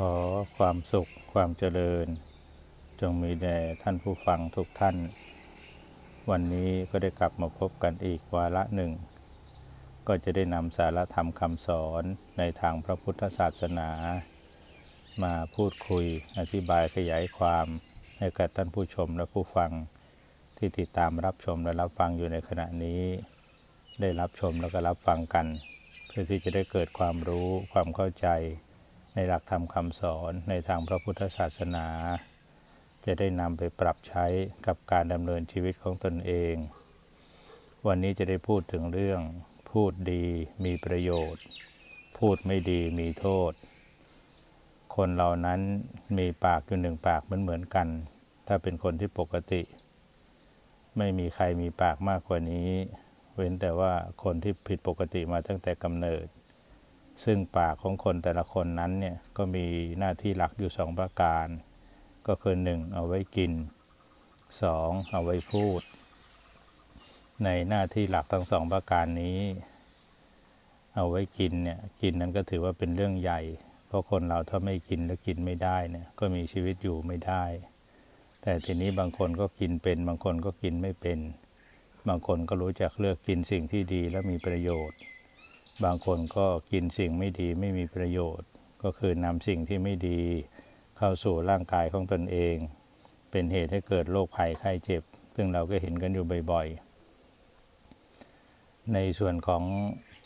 ขอความสุขความเจริญ จงมีแด่ท่านผู้ฟังทุกท่าน วันนี้ก็ได้กลับมาพบกันอีกวาระหนึ่ง ก็จะได้นำสารธรรมคำสอนในทางพระพุทธศาสนา มาพูดคุยอธิบายขยายความให้กับท่านผู้ชมและผู้ฟังที่ติดตามรับชมและรับฟังอยู่ในขณะนี้ ได้รับชมแล้วก็รับฟังกัน เพื่อที่จะได้เกิดความรู้ความเข้าใจ ในหลักธรรมคำสอนในทางพระพุทธศาสนา จะได้นำไปปรับใช้กับการดำเนินชีวิตของตนเอง วันนี้จะได้พูดถึงเรื่อง พูดดีมีประโยชน์ พูดไม่ดีมีโทษ คนเหล่านั้นมีปากอยู่หนึ่งปากเหมือนเหมือนกัน ถ้าเป็นคนที่ปกติ ไม่มีใครมีปากมากกว่านี้ เว้นแต่ว่าคนที่ผิดปกติมาตั้งแต่กำเนิด ซึ่งปากของคนแต่ละคนนั้นเนี่ยก็มีหน้าที่หลักอยู่สองประการ ก็คือหนึ่งเอาไว้กินสองเอาไว้พูด ในหน้าที่หลักทั้งสองประการนี้ เอาไว้กินเนี่ยกินนั้นก็ถือว่าเป็นเรื่องใหญ่ เพราะคนเราถ้าไม่กินแล้วกินไม่ได้เนี่ยก็มีชีวิตอยู่ไม่ได้ แต่ทีนี้บางคนก็กินเป็น บางคนก็กินไม่เป็น บางคนก็รู้จักเลือกกินสิ่งที่ดีและมีประโยชน์ บางคนก็กินสิ่งไม่ดีไม่มีประโยชน์ ก็คือนำสิ่งที่ไม่ดีเข้าสู่ร่างกายของตนเอง เป็นเหตุให้เกิดโรคภัยไข้เจ็บ ซึ่งเราก็เห็นกันอยู่บ่อยๆ ในส่วนของ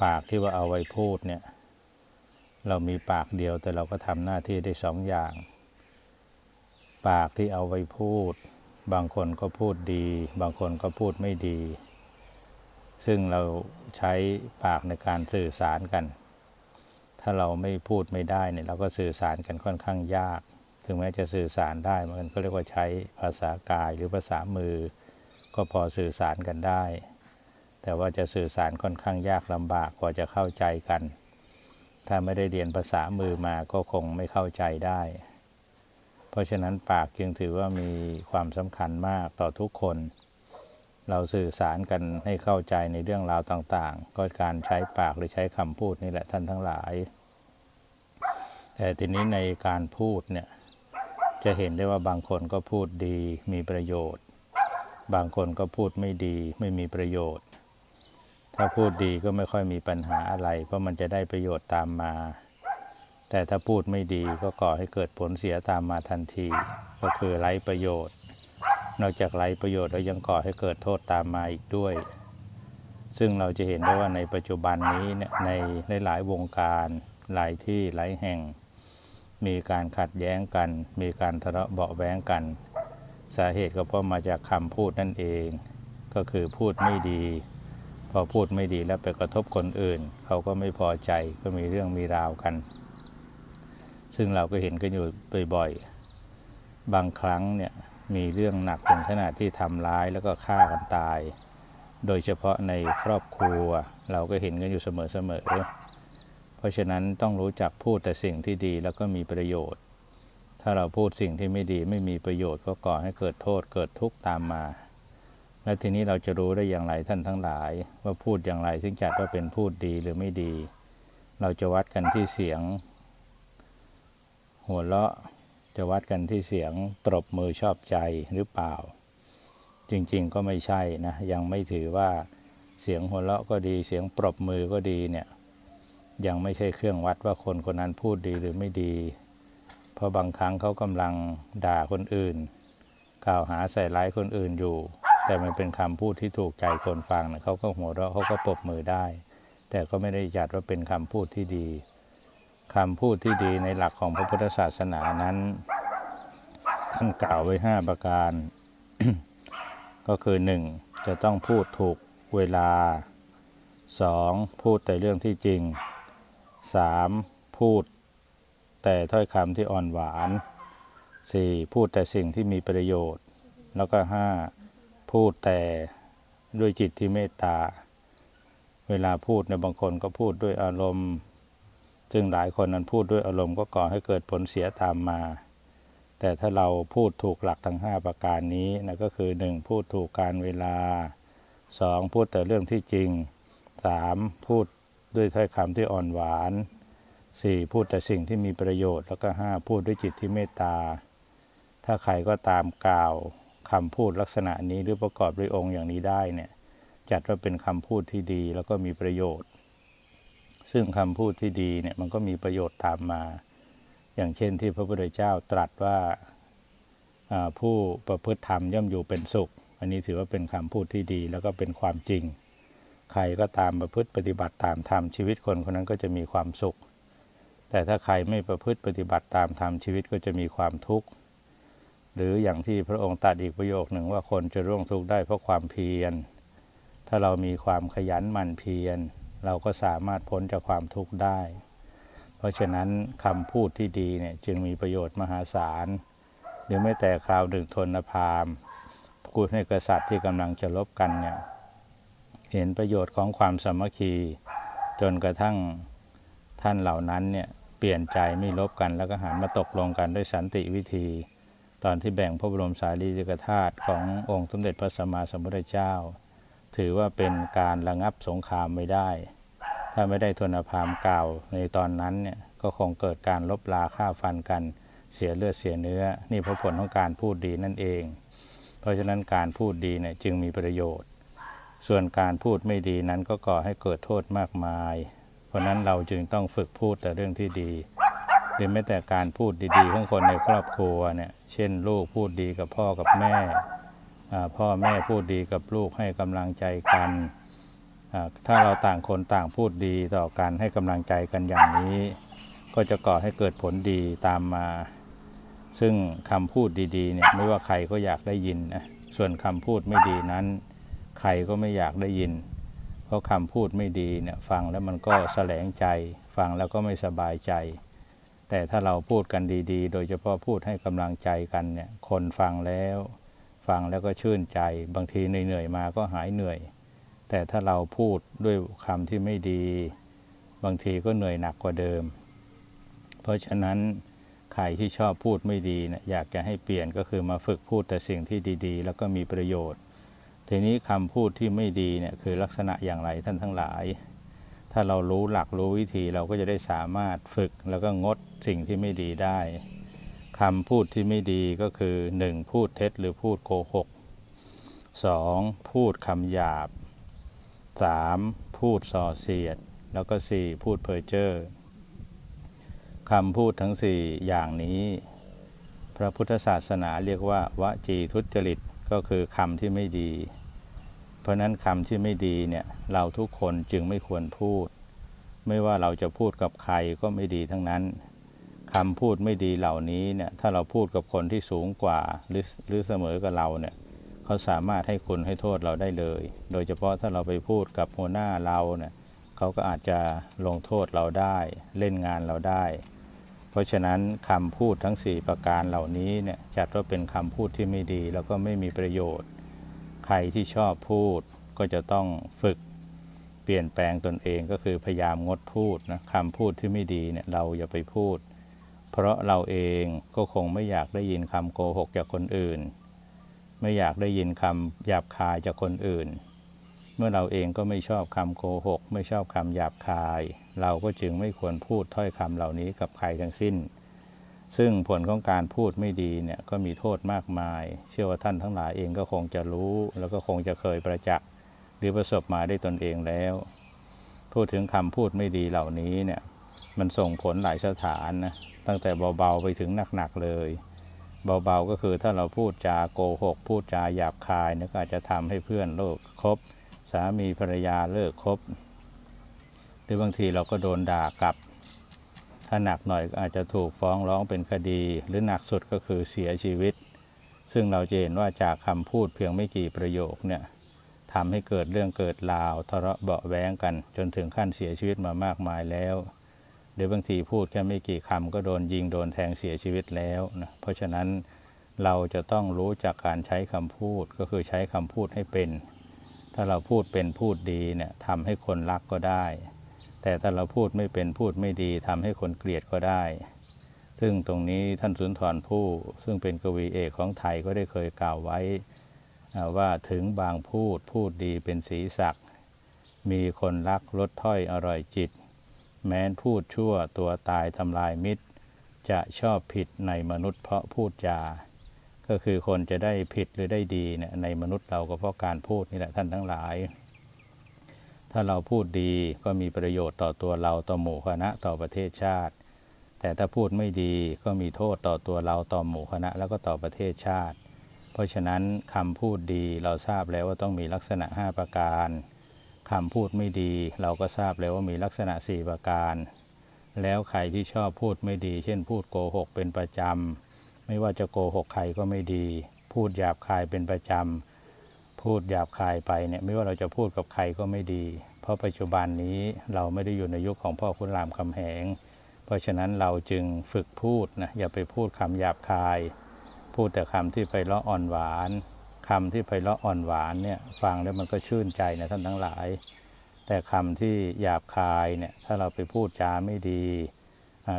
ปากที่ว่าเอาไว้พูดเนี่ยเรามีปากเดียวแต่เราก็ทำหน้าที่ได้สองอย่าง ปากที่เอาไว้พูด บางคนก็พูดดี บางคนก็พูดไม่ดี ซึ่งเราใช้ปากในการสื่อสารกัน ถ้าเราไม่พูดไม่ได้เนี่ยเราก็สื่อสารกันค่อนข้างยาก ถึงแม้จะสื่อสารได้มันก็เรียกว่าใช้ภาษากายหรือภาษามือ ก็พอสื่อสารกันได้ แต่ว่าจะสื่อสารค่อนข้างยากลำบากกว่าจะเข้าใจกัน ถ้าไม่ได้เรียนภาษามือมาก็คงไม่เข้าใจได้ เพราะฉะนั้นปากจึงถือว่ามีความสำคัญมากต่อทุกคน เราสื่อสารกันให้เข้าใจในเรื่องราวต่างๆ ก็การใช้ปากหรือใช้คำพูดนี่แหละท่านทั้งหลาย แต่ทีนี้ในการพูดเนี่ยจะเห็นได้ว่าบางคนก็พูดดีมีประโยชน์ บางคนก็พูดไม่ดีไม่มีประโยชน์ ถ้าพูดดีก็ไม่ค่อยมีปัญหาอะไร เพราะมันจะได้ประโยชน์ตามมา แต่ถ้าพูดไม่ดีก็ก่อให้เกิดผลเสียตามมาทันที ก็คือไร้ประโยชน์ นอกจากไร้ประโยชน์แล้วยังก่อให้เกิดโทษตามมาอีกด้วย ซึ่งเราจะเห็นได้ว่าในปัจจุบันนี้เนี่ยในหลายๆวงการหลายที่หลายแห่ง มีการขัดแย้งกัน มีการทะเลาะเบาแว้งกัน สาเหตุก็เพราะมาจากคำพูดนั่นเอง ก็คือพูดไม่ดี พอพูดไม่ดีแล้วไปกระทบคนอื่น เขาก็ไม่พอใจก็มีเรื่องมีราวกัน ซึ่งเราก็เห็นกันอยู่บ่อยๆบางครั้งเนี่ย มีเรื่องหนักถึงขนาดที่ทำร้ายแล้วก็ฆ่ากันตาย โดยเฉพาะในครอบครัว เราก็เห็นกันอยู่เสมอๆ เพราะฉะนั้นต้องรู้จักพูดแต่สิ่งที่ดีแล้วก็มีประโยชน์ ถ้าเราพูดสิ่งที่ไม่ดีไม่มีประโยชน์ก็ก่อให้เกิดโทษเกิดทุกข์ตามมา และทีนี้เราจะรู้ได้อย่างไรท่านทั้งหลาย ว่าพูดอย่างไรถึงจัดว่าเป็นพูดดีหรือไม่ดี เราจะวัดกันที่เสียง หัวเราะ จะวัดกันที่เสียงตรบมือชอบใจหรือเปล่า จริงๆก็ไม่ใช่นะ ยังไม่ถือว่าเสียงหัวเราะก็ดีเสียงปรบมือก็ดีเนี่ยยังไม่ใช่เครื่องวัดว่าคนคนนั้นพูดดีหรือไม่ดี เพราะบางครั้งเขากำลังด่าคนอื่น กล่าวหาใส่ร้ายคนอื่นอยู่ แต่มันเป็นคำพูดที่ถูกใจคนฟังนะเขาก็หัวเราะเขาก็ปรบมือได้ แต่ก็ไม่ได้จัดว่าเป็นคำพูดที่ดีคำพูดที่ดีในหลักของพระพุทธศาสนานั้น ท่านกล่าวไว้ห้าประการ ก็คือหนึ่งจะต้องพูดถูกเวลาสองพูดแต่เรื่องที่จริงสามพูดแต่ถ้อยคำที่อ่อนหวานสี่พูดแต่สิ่งที่มีประโยชน์ แล้วก็ห้าพูดแต่ด้วยจิตที่เมตตา เวลาพูดในยบางคนก็พูดด้วยอารมณ์ ซึ่งหลายคนนั้นพูดด้วยอารมณ์ก็ก่อให้เกิดผลเสียตามมา แต่ถ้าเราพูดถูกหลักทั้ง 5 ประการนี้นะก็คือ 1. พูดถูกการเวลา 2. พูดแต่เรื่องที่จริง 3. พูดด้วยถ้อยคำที่อ่อนหวานสี่พูดแต่สิ่งที่มีประโยชน์ แล้วก็ห้าพูดด้วยจิตที่เมตตา ถ้าใครก็ตามกล่าวคำพูดลักษณะนี้หรือประกอบด้วยองค์อย่างนี้ได้เนี่ยจัดว่าเป็นคำพูดที่ดีแล้วก็มีประโยชน์ ซึ่งคำพูดที่ดีเนี่ยมันก็มีประโยชน์ตามมา อย่างเช่นที่พระพุทธเจ้าตรัสว่าผู้ประพฤติธรรมย่อมอยู่เป็นสุข อันนี้ถือว่าเป็นคำพูดที่ดีแล้วก็เป็นความจริง ใครก็ตามประพฤติปฏิบัติตามธรรมชีวิตคนคนนั้นก็จะมีความสุข แต่ถ้าใครไม่ประพฤติปฏิบัติตามธรรมชีวิตก็จะมีความทุกข์ หรืออย่างที่พระองค์ตรัดอีกประโยคหนึ่งว่าคนจะร่วงทุกข์ได้เพราะความเพียร ถ้าเรามีความขยันหมั่นเพียร เราก็สามารถพ้นจากความทุกข์ได้ เพราะฉะนั้นคำพูดที่ดีเนี่ยจึงมีประโยชน์มหาศาล หรือไม่แต่คราวหนึ่งทนพามพูดให้กษัตริย์ที่กำลังจะลบกันเนี่ยเห็นประโยชน์ของความสามัคคี จนกระทั่งท่านเหล่านั้นเนี่ยเปลี่ยนใจไม่ลบกันแล้วก็หันมาตกลงกันด้วยสันติวิธี ตอนที่แบ่งพระบรมสารีริกธาตุขององค์สมเด็จพระสัมมาสัมพุทธเจ้า ถือว่าเป็นการระงับสงครามไม่ได้ ถ้าไม่ได้ทนพามกล่าวในตอนนั้นเนี่ยก็คงเกิดการลบลาฆ่าฟันกันเสียเลือดเสียเนื้อ นี่เพราะผลของการพูดดีนั่นเอง เพราะฉะนั้นการพูดดีเนี่ยจึงมีประโยชน์ ส่วนการพูดไม่ดีนั้นก็ก่อให้เกิดโทษมากมาย เพราะนั้นเราจึงต้องฝึกพูดแต่เรื่องที่ดีหรือแม้แต่การพูดดีๆของคนในครอบครัวเนี่ยเช่น ลูกพูดดีกับพ่อกับแม่ พ่อแม่พูดดีกับลูกให้กำลังใจกัน ถ้าเราต่างคนต่างพูดดีต่อกันให้กำลังใจกันอย่างนี้ ก็จะก่อให้เกิดผลดีตามมา ซึ่งคำพูดดีๆเนี่ยไม่ว่าใครก็อยากได้ยินนะส่วนคำพูดไม่ดีนั้น ใครก็ไม่อยากได้ยิน เพราะคำพูดไม่ดีเนี่ยฟังแล้วมันก็แสลงใจ ฟังแล้วก็ไม่สบายใจ แต่ถ้าเราพูดกันดีๆ โดยเฉพาะพูดให้กำลังใจกันเนี่ยคนฟังแล้ว ฟังแล้วก็ชื่นใจ บางทีเหนื่อยๆมาก็หายเหนื่อย แต่ถ้าเราพูดด้วยคำที่ไม่ดี บางทีก็เหนื่อยหนักกว่าเดิม เพราะฉะนั้นใครที่ชอบพูดไม่ดีนี่ยอยากจะให้เปลี่ยนก็คือมาฝึกพูดแต่สิ่งที่ดีๆ แล้วก็มีประโยชน์ ทีนี้คำพูดที่ไม่ดีเนี่ยคือลักษณะอย่างไรท่านทั้งหลาย ถ้าเรารู้หลักรู้วิธีเราก็จะได้สามารถฝึกแล้วก็งดสิ่งที่ไม่ดีได้คำพูดที่ไม่ดีก็คือ 1. พูดเท็จหรือพูดโกหก 2. พูดคำหยาบ 3. พูดส่อเสียด แล้วก็ 4. พูดเพ้อเจ้อคำพูดทั้ง 4 อย่างนี้ พระพุทธศาสนาเรียกว่าวจีทุจริตก็คือคำที่ไม่ดี เพราะนั้นคำที่ไม่ดีเนี่ยเราทุกคนจึงไม่ควรพูด ไม่ว่าเราจะพูดกับใครก็ไม่ดีทั้งนั้นคำพูดไม่ดีเหล่านี้เนี่ยถ้าเราพูดกับคนที่สูงกว่าหรือหรือเสมอกับเราเนี่ย เขาสามารถให้คุณให้โทษเราได้เลย โดยเฉพาะถ้าเราไปพูดกับหัวหน้าเราเนี่ยเขาก็อาจจะลงโทษเราได้ เล่นงานเราได้ เพราะฉะนั้นคำพูดทั้ง 4 ประการเหล่านี้เนี่ยจัดว่าเป็นคำพูดที่ไม่ดี แล้วก็ไม่มีประโยชน์ ใครที่ชอบพูดก็จะต้องฝึกเปลี่ยนแปลงตนเองก็คือพยายามงดพูดนะคำพูดที่ไม่ดีเนี่ยเราอย่าไปพูด เพราะเราเองก็คงไม่อยากได้ยินคำโกหกจากคนอื่น ไม่อยากได้ยินคำหยาบคายจากคนอื่น เมื่อเราเองก็ไม่ชอบคำโกหก ไม่ชอบคำหยาบคาย เราก็จึงไม่ควรพูดถ้อยคำเหล่านี้กับใครทั้งสิ้น ซึ่งผลของการพูดไม่ดีเนี่ยก็มีโทษมากมาย เชื่อว่าท่านทั้งหลายเองก็คงจะรู้ แล้วก็คงจะเคยประจักษ์หรือประสบมาได้ตนเองแล้ว พูดถึงคำพูดไม่ดีเหล่านี้เนี่ยมันส่งผลหลายสถานนะตั้งแต่เบาๆไปถึงหนักๆเลย เบาๆก็คือถ้าเราพูดจาโกหก พูดจาหยาบคายนี่ก็อาจจะทำให้เพื่อนเลิกคบ สามีภรรยาเลิกคบ หรือบางทีเราก็โดนด่ากลับ ถ้าหนักหน่อยก็อาจจะถูกฟ้องร้องเป็นคดี หรือหนักสุดก็คือเสียชีวิต ซึ่งเราจะเห็นว่าจากคำพูดเพียงไม่กี่ประโยคเนี่ยทำให้เกิดเรื่องเกิดราวทะเลาะเบาแว้งกัน จนถึงขั้นเสียชีวิตมามากมายแล้ว หรือบางทีพูดแค่ไม่กี่คำก็โดนยิงโดนแทงเสียชีวิตแล้วนะเพราะฉะนั้นเราจะต้องรู้จากการใช้คำพูดก็คือใช้คำพูดให้เป็น ถ้าเราพูดเป็นพูดดีเนี่ยทำให้คนรักก็ได้ แต่ถ้าเราพูดไม่เป็นพูดไม่ดีทำให้คนเกลียดก็ได้ ซึ่งตรงนี้ท่านสุนทรภู่ซึ่งเป็นกวีเอกของไทยก็ได้เคยกล่าวไว้ว่าถึงบางพูดพูดดีเป็นสีสัก มีคนรักลดถ้อยอร่อยจิต แม้นพูดชั่วตัวตายทำลายมิตร จะชอบผิดในมนุษย์เพราะพูดจา ก็คือคนจะได้ผิดหรือได้ดีเนี่ยในมนุษย์เราก็เพราะการพูดนี่แหละท่านทั้งหลาย ถ้าเราพูดดีก็มีประโยชน์ต่อตัวเราต่อหมู่คณะต่อประเทศชาติ แต่ถ้าพูดไม่ดีก็มีโทษต่อตัวเราต่อหมู่คณะแล้วก็ต่อประเทศชาติ เพราะฉะนั้นคำพูดดีเราทราบแล้วว่าต้องมีลักษณะ 5 ประการ คำพูดไม่ดี เราก็ทราบแล้วว่ามีลักษณะ 4 ประการ แล้วใครที่ชอบพูดไม่ดี เช่น พูดโกหกเป็นประจำ ไม่ว่าจะโกหกใครก็ไม่ดี พูดหยาบคายเป็นประจำ พูดหยาบคายไปเนี่ยไม่ว่าเราจะพูดกับใครก็ไม่ดี เพราะปัจจุบันนี้เราไม่ได้อยู่ในยุคของพ่อคุณรามคำแหง เพราะฉะนั้นเราจึงฝึกพูดนะอย่าไปพูดคำหยาบคาย พูดแต่คำที่ไพเราะอ่อนหวาน คำที่ไพเราะอ่อนหวานเนี่ยฟังแล้วมันก็ชื่นใจนะท่านทั้งหลาย แต่คำที่หยาบคายเนี่ยถ้าเราไปพูดจาไม่ดี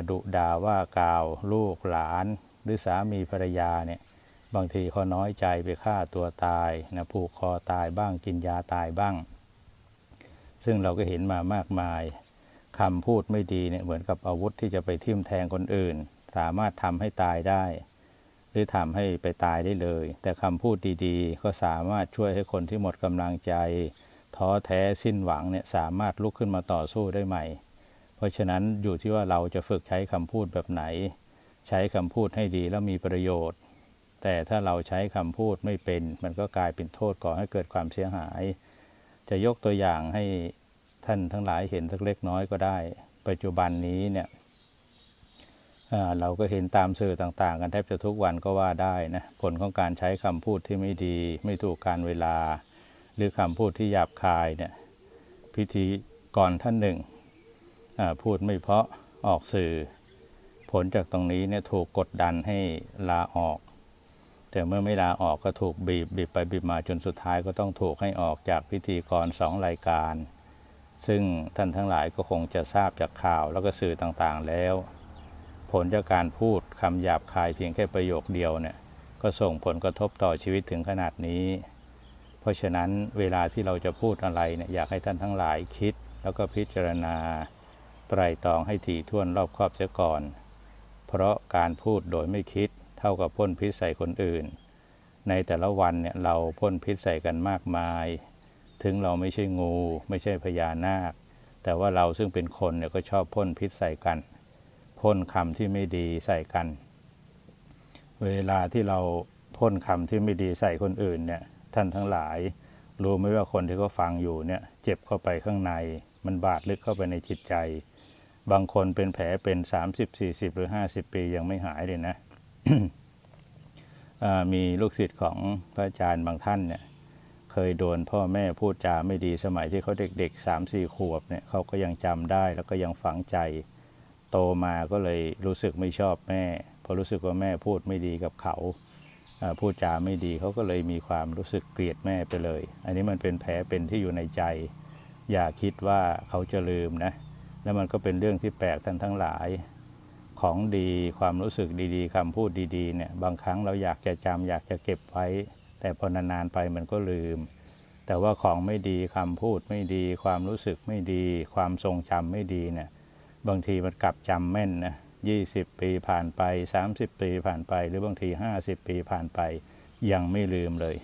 ดุด่าว่ากล่าวลูกหลาน หรือสามีภรรยาเนี่ยบางทีเขาน้อยใจไปฆ่าตัวตายนะผูกคอตายบ้างกินยาตายบ้าง ซึ่งเราก็เห็นมามากมายคำพูดไม่ดีเนี่ยเหมือนกับอาวุธที่จะไปทิ่มแทงคนอื่น สามารถทำให้ตายได้ หรือทำให้ไปตายได้เลย แต่คำพูดดีๆ ก็สามารถช่วยให้คนที่หมดกำลังใจ ท้อแท้สิ้นหวังเนี่ยสามารถลุกขึ้นมาต่อสู้ได้ใหม่ เพราะฉะนั้นอยู่ที่ว่าเราจะฝึกใช้คำพูดแบบไหน ใช้คำพูดให้ดีแล้วมีประโยชน์ แต่ถ้าเราใช้คำพูดไม่เป็น มันก็กลายเป็นโทษก่อให้เกิดความเสียหาย จะยกตัวอย่างให้ท่านทั้งหลายเห็นสักเล็กน้อยก็ได้ ปัจจุบันนี้เนี่ย เราก็เห็นตามสื่อต่างๆ กันแทบจะทุกวันก็ว่าได้นะผลของการใช้คำพูดที่ไม่ดี ไม่ถูกการเวลา หรือคำพูดที่หยาบคายเนี่ยพิธีก่อนท่านหนึ่งพูดไม่เพราะออกสื่อ ผลจากตรงนี้เนี่ยถูกกดดันให้ลาออก แต่เมื่อไม่ลาออกก็ถูกบีบบีบไปบีบมาจนสุดท้ายก็ต้องถูกให้ออกจากพิธีกรสองรายการ ซึ่งท่านทั้งหลายก็คงจะทราบจากข่าวแล้วก็สื่อต่างๆแล้ว ผลจากการพูดคำหยาบคายเพียงแค่ประโยคเดียวเนี่ยก็ส่งผลกระทบต่อชีวิตถึงขนาดนี้ เพราะฉะนั้นเวลาที่เราจะพูดอะไรเนี่ยอยากให้ท่านทั้งหลายคิด แล้วก็พิจารณาไตรตรองให้ถี่ถ้วนรอบคอบเสียก่อน เพราะการพูดโดยไม่คิดเท่ากับพ่นพิษใส่คนอื่น ในแต่ละวันเนี่ยเราพ่นพิษใส่กันมากมาย ถึงเราไม่ใช่งู ไม่ใช่พญานาค แต่ว่าเราซึ่งเป็นคนเนี่ยก็ชอบพ่นพิษใส่กัน พ่นคำที่ไม่ดีใส่กัน เวลาที่เราพ่นคำที่ไม่ดีใส่คนอื่นเนี่ยท่านทั้งหลาย รู้ไหมว่าคนที่เขาฟังอยู่เนี่ยเจ็บเข้าไปข้างใน มันบาดลึกเข้าไปในจิตใจ บางคนเป็นแผลเป็น 30 40 หรือ 50 ปียังไม่หายเลยนะมีลูกศิษย์ของพระอาจารย์บางท่านเนี่ยเคยโดนพ่อแม่พูดจาไม่ดีสมัยที่เขาเด็กๆ3 4ขวบเนี่ยเขาก็ยังจำได้แล้วก็ยังฝังใจ โตมาก็เลยรู้สึกไม่ชอบแม่พราะรู้สึกว่าแม่พูดไม่ดีกับเขาอ่าพูดจาไม่ดีเขาก็เลยมีความรู้สึกเกลียดแม่ไปเลย อันนี้มันเป็นแผลเป็นที่อยู่ในใจ อย่าคิดว่าเขาจะลืมนะ แล้วมันก็เป็นเรื่องที่แปลกท่านทั้งหลาย ของดีความรู้สึกดีๆคำพูดดีๆเนี่ยบางครั้งเราอยากจะจำอยากจะเก็บไว้ แต่พอนานๆไปมันก็ลืม แต่ว่าของไม่ดีคำพูดไม่ดี ความรู้สึกไม่ดี ความทรงจำไม่ดีเนี่ย บางทีมันกลับจำแม่นนะ20ปีผ่านไป 30 ปีผ่านไป หรือบางที 50 ปีผ่านไป ยังไม่ลืมเลย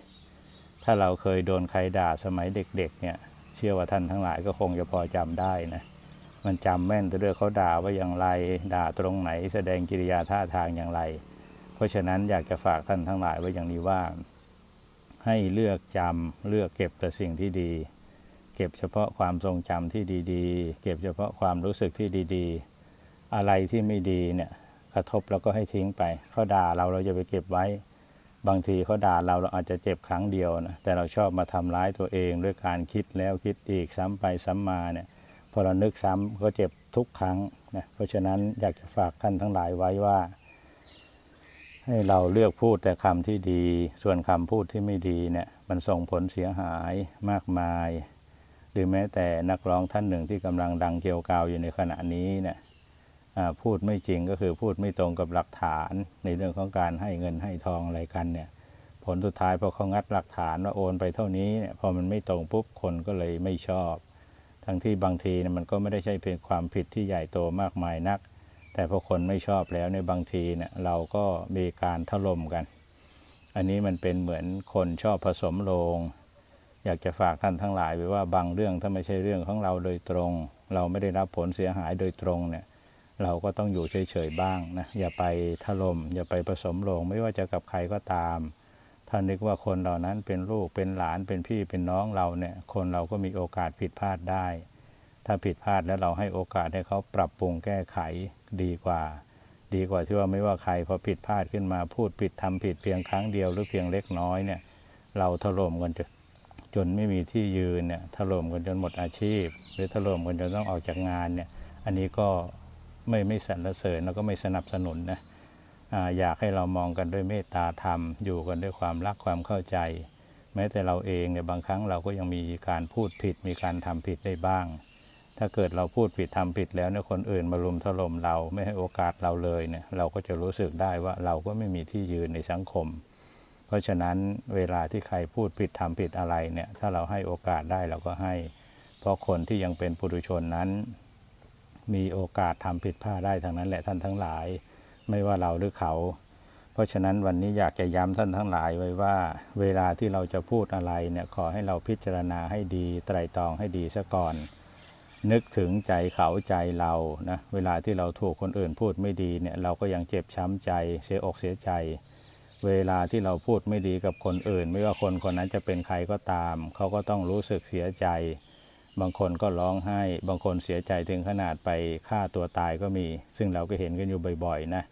ถ้าเราเคยโดนใครด่าสมัยเด็กๆ เนี่ย เชื่อว่าท่านทั้งหลายก็คงจะพอจำได้นะ มันจำแม่นแต่ด้วยเขาด่าว่าอย่างไร ด่าตรงไหน แสดงกิริยาท่าทางอย่างไร เพราะฉะนั้นอยากจะฝากท่านทั้งหลายไว้อย่างนี้ว่า ให้เลือกจำเลือกเก็บแต่สิ่งที่ดี เก็บเฉพาะความทรงจำที่ดีๆ เก็บเฉพาะความรู้สึกที่ดีๆ อะไรที่ไม่ดีเนี่ยกระทบแล้วก็ให้ทิ้งไปเขาด่าเราเราจะไปเก็บไว้ บางทีเขาด่าเราเราอาจจะเจ็บครั้งเดียวนะแต่เราชอบมาทำร้ายตัวเองด้วยการคิดแล้วคิดอีกซ้ำไปซ้ำมาเนี่ยพอเรานึกซ้ำก็เจ็บทุกครั้งนะเพราะฉะนั้นอยากจะฝากท่านทั้งหลายไว้ว่าให้เราเลือกพูดแต่คำที่ดี ส่วนคำพูดที่ไม่ดีเนี่ย มันส่งผลเสียหายมากมาย หรือแม้แต่นักร้องท่านหนึ่งที่กำลังดังเกลียวกาวอยู่ในขณะนี้เนี่ยพูดไม่จริงก็คือพูดไม่ตรงกับหลักฐานในเรื่องของการให้เงินให้ทองอะไรกันเนี่ยผลสุดท้ายพอเขางัดหลักฐานว่าโอนไปเท่านี้เนี่ยพอมันไม่ตรงปุ๊บคนก็เลยไม่ชอบ ทั้งที่บางทีเนี่ยมันก็ไม่ได้ใช่เป็นความผิดที่ใหญ่โตมากมายนัก แต่พอคนไม่ชอบแล้วในบางทีเนี่ยเราก็มีการถล่มกัน อันนี้มันเป็นเหมือนคนชอบผสมโลง อยากจะฝากท่านทั้งหลายไว้ว่าบางเรื่องถ้าไม่ใช่เรื่องของเราโดยตรง เราไม่ได้รับผลเสียหายโดยตรงเนี่ยเราก็ต้องอยู่เฉยๆบ้างนะอย่าไปถล่มอย่าไปผสมลงไม่ว่าจะกับใครก็ตามถ้านึกว่าคนเหล่านั้นเป็นลูกเป็นหลานเป็นพี่เป็นน้องเราเนี่ยคนเราก็มีโอกาสผิดพลาดได้ ถ้าผิดพลาดแล้วเราให้โอกาสให้เขาปรับปรุงแก้ไขดีกว่า ดีกว่าที่ว่าไม่ว่าใครพอผิดพลาดขึ้นมาพูดผิดทำผิดเพียงครั้งเดียวหรือเพียงเล็กน้อยเนี่ยเราถล่มกันจน จนไม่มีที่ยืนเนี่ยถล่มกันจนหมดอาชีพ หรือถล่มกันจนต้องออกจากงานเนี่ยอันนี้ก็ไม่ไม่สรรเสริญแล้วก็ไม่สนับสนุนนะอยากให้เรามองกันด้วยเมตตาธรรม อยู่กันด้วยความรักความเข้าใจ แม้แต่เราเองเนี่ยบางครั้งเราก็ยังมีการพูดผิด มีการทำผิดได้บ้าง ถ้าเกิดเราพูดผิดทำผิดแล้วเนี่ยคนอื่นมารุมถล่มเราไม่ให้โอกาสเราเลยเนี่ยเราก็จะรู้สึกได้ว่าเราก็ไม่มีที่ยืนในสังคม เพราะฉะนั้นเวลาที่ใครพูดผิดทำผิดอะไรเนี่ยถ้าเราให้โอกาสได้เราก็ให้ เพราะคนที่ยังเป็นปุถุชนนั้น มีโอกาสทำผิดพลาดได้ทั้งนั้นแหละท่านทั้งหลาย ไม่ว่าเราหรือเขา เพราะฉะนั้นวันนี้อยากจะย้ำท่านทั้งหลายไว้ว่า เวลาที่เราจะพูดอะไรเนี่ยขอให้เราพิจารณาให้ดีไตรตรองให้ดีซะก่อน นึกถึงใจเขาใจเรานะเวลาที่เราถูกคนอื่นพูดไม่ดีเนี่ยเราก็ยังเจ็บช้ำใจเสียอกเสียใจ เวลาที่เราพูดไม่ดีกับคนอื่น ไม่ว่าคนคนนั้นจะเป็นใครก็ตาม เขาก็ต้องรู้สึกเสียใจ บางคนก็ร้องไห้ บางคนเสียใจถึงขนาดไปฆ่าตัวตายก็มี ซึ่งเราก็เห็นกันอยู่บ่อยๆนะ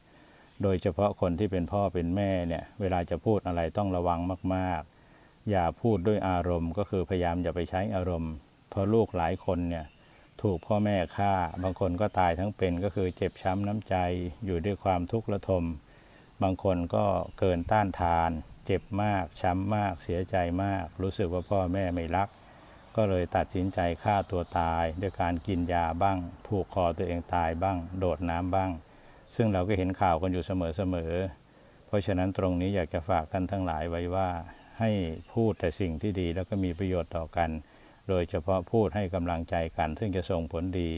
โดยเฉพาะคนที่เป็นพ่อเป็นแม่เนี่ยเวลาจะพูดอะไรต้องระวังมากๆ อย่าพูดด้วยอารมณ์ ก็คือพยายามอย่าไปใช้อารมณ์ เพราะลูกหลายคนเนี่ยถูกพ่อแม่ฆ่า บางคนก็ตายทั้งเป็นก็คือเจ็บช้ำน้ำใจอยู่ด้วยความทุกข์ระทม บางคนก็เกินต้านทาน เจ็บมาก ช้ำมาก เสียใจมาก รู้สึกว่าพ่อแม่ไม่รัก ก็เลยตัดสินใจฆ่าตัวตายด้วยการกินยาบ้าง ผูกคอตัวเองตายบ้าง โดดน้ำบ้าง ซึ่งเราก็เห็นข่าวกันอยู่เสมอๆ เพราะฉะนั้นตรงนี้อยากจะฝากท่านทั้งหลายไว้ว่า ให้พูดแต่สิ่งที่ดีแล้วก็มีประโยชน์ต่อกัน โดยเฉพาะพูดให้กำลังใจกัน ซึ่งจะส่งผลดี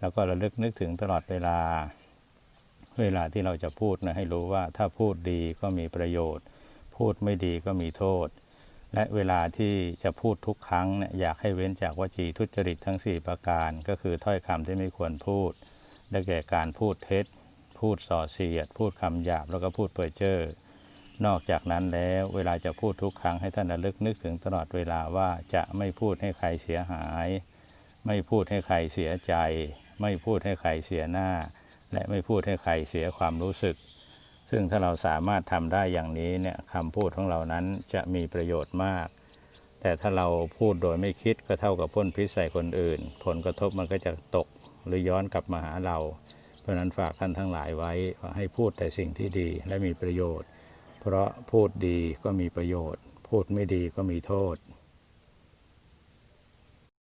แล้วก็ระลึกนึกถึงตลอดเวลา เวลาที่เราจะพูดนะให้รู้ว่าถ้าพูดดีก็มีประโยชน์ พูดไม่ดีก็มีโทษ และเวลาที่จะพูดทุกครั้งเนี่ยอยากให้เว้นจากวจีทุจริตทั้ง 4 ประการ ก็คือถ้อยคำที่ไม่ควรพูด ได้แก่การพูดเท็จ พูดส่อเสียด พูดคำหยาบแล้วก็พูดเปื่อยเจ้อนอกจากนั้นแล้วเวลาจะพูดทุกครั้งให้ท่านระลึกนึกถึงตลอดเวลาว่าจะไม่พูดให้ใครเสียหาย ไม่พูดให้ใครเสียใจ ไม่พูดให้ใครเสียหน้า และไม่พูดให้ใครเสียความรู้สึก ซึ่งถ้าเราสามารถทำได้อย่างนี้เนี่ยคำพูดของเรานั้นจะมีประโยชน์มาก แต่ถ้าเราพูดโดยไม่คิดก็เท่ากับพ่นพิษใส่คนอื่น ผลกระทบมันก็จะตกหรือย้อนกลับมาหาเรา เพราะนั้นฝากท่านทั้งหลายไว้ให้พูดแต่สิ่งที่ดีและมีประโยชน์ เพราะพูดดีก็มีประโยชน์ พูดไม่ดีก็มีโทษ